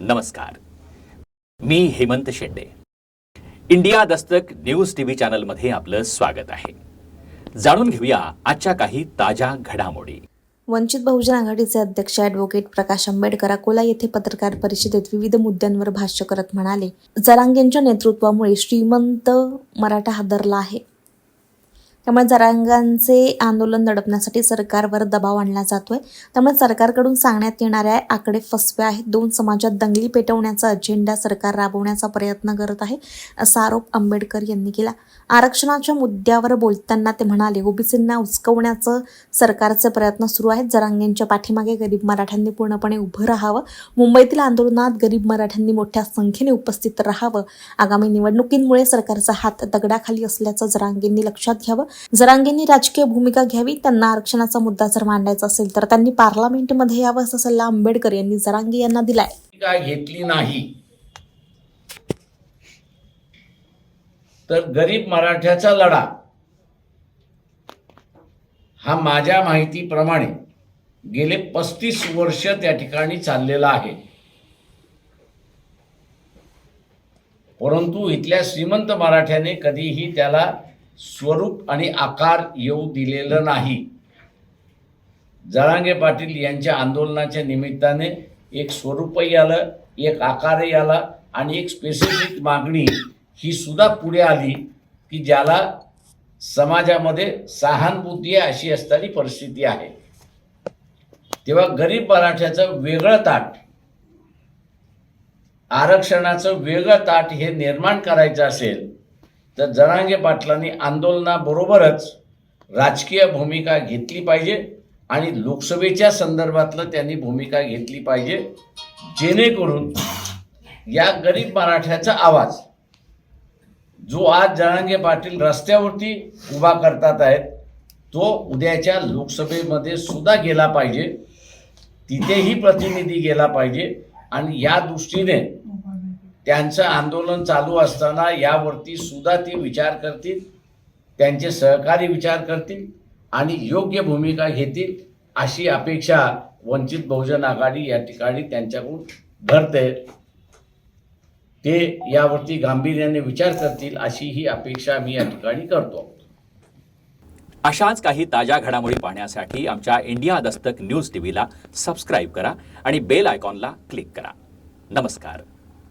नमस्कार. मी Hemant Shende. India Dastak news TV चॅनलमध्ये आपलं स्वागत आहे. जाणून घेऊया आजच्या काही ताज्या घडामोडी. वंचित बहुजन आघाडीचे अध्यक्ष ॲडव्होकेट प्रकाश आंबेडकर अकोला येथे पत्रकार परिषदेत विविध मुद्द्यांवर भाष्य करत म्हणाले जरांगेंच्या नेतृत्वामुळे श्रीमंत मराठा हादरला आहे. त्यामुळे जरांगांचे आंदोलन दडपण्यासाठी सरकारवर दबाव आणला जातोय. त्यामुळे सरकारकडून सांगण्यात येणाऱ्या आकडे फसवे आहेत. दोन समाजात दंगली पेटवण्याचा अजेंडा सरकार राबवण्याचा प्रयत्न करत आहे असा आरोप आंबेडकर यांनी केला. आरक्षणाच्या मुद्द्यावर बोलताना ते म्हणाले ओबीसींना उचकवण्याचं सरकारचे प्रयत्न सुरू आहेत. जरांगेंच्या पाठीमागे गरीब मराठ्यांनी पूर्णपणे उभं राहावं. मुंबईतील आंदोलनात गरीब मराठ्यांनी मोठ्या संख्येने उपस्थित राहावं. आगामी निवडणुकींमुळे सरकारचा हात दगडाखाली असल्याचं जरांगेंनी लक्षात घ्यावं. जरांगेंनी राजकीय भूमिका घ्यावी त्यांना आरक्षणाचा मुद्दा जर मांडायचा असेल तर त्यांनी पार्लमेंटमध्ये यावं असा सल्ला आंबेडकर यांनी जरांगे यांना दिलाय. भूमिका घेतली नाही. तर गरीब मराठ्याचा लढा. हा माझ्या माहितीप्रमाणे गेले पस्तीस वर्ष त्या ठिकाणी चाललेला आहे. परंतु इथल्या श्रीमंत मराठ्याने कधीही त्याला स्वरूप आणि आकार येऊ दिलेलं नाही. जरांगे पाटील यांच्या आंदोलनाच्या निमित्ताने एक स्वरूपही आलं एक आकारही आला आणि एक स्पेसिफिक मागणी ही सुद्धा पुढे आली की ज्याला समाजामध्ये सहानुभूती आहे अशी असणारी परिस्थिती आहे. तेव्हा गरीब मराठ्याचं वेगळं ताट आरक्षणाचं वेगळं ताट हे निर्माण करायचं असेल तर जरांगे पाटलांनी आंदोलनाबरोबरच राजकीय भूमिका घेतली पाहिजे आणि लोकसभेच्या संदर्भातलं त्यांनी भूमिका घेतली पाहिजे जेणेकरून या गरीब मराठ्याचा आवाज जो आज जरांगे पाटील रस्त्यावरती उभा करतात आहेत तो उद्याच्या लोकसभेमध्ये सुद्धा गेला पाहिजे. तिथेही प्रतिनिधी गेला पाहिजे आणि या दृष्टीने त्यांचं आंदोलन चालू असताना यावरती सुद्धा ती विचार करतील त्यांचे सहकारी विचार करतील आणि योग्य भूमिका घेतील अशी अपेक्षा वंचित बहुजन आघाडी या ठिकाणी त्यांच्याकडून धरते ते यावरती गांभीर्याने विचार करतील अशी ही अपेक्षा मी या ठिकाणी करतो. अशाच काही ताज्या घडामोडी पाहण्यासाठी आमच्या इंडिया दस्तक न्यूज टीव्हीला सबस्क्राईब करा आणि बेल आयकॉनला क्लिक करा. नमस्कार.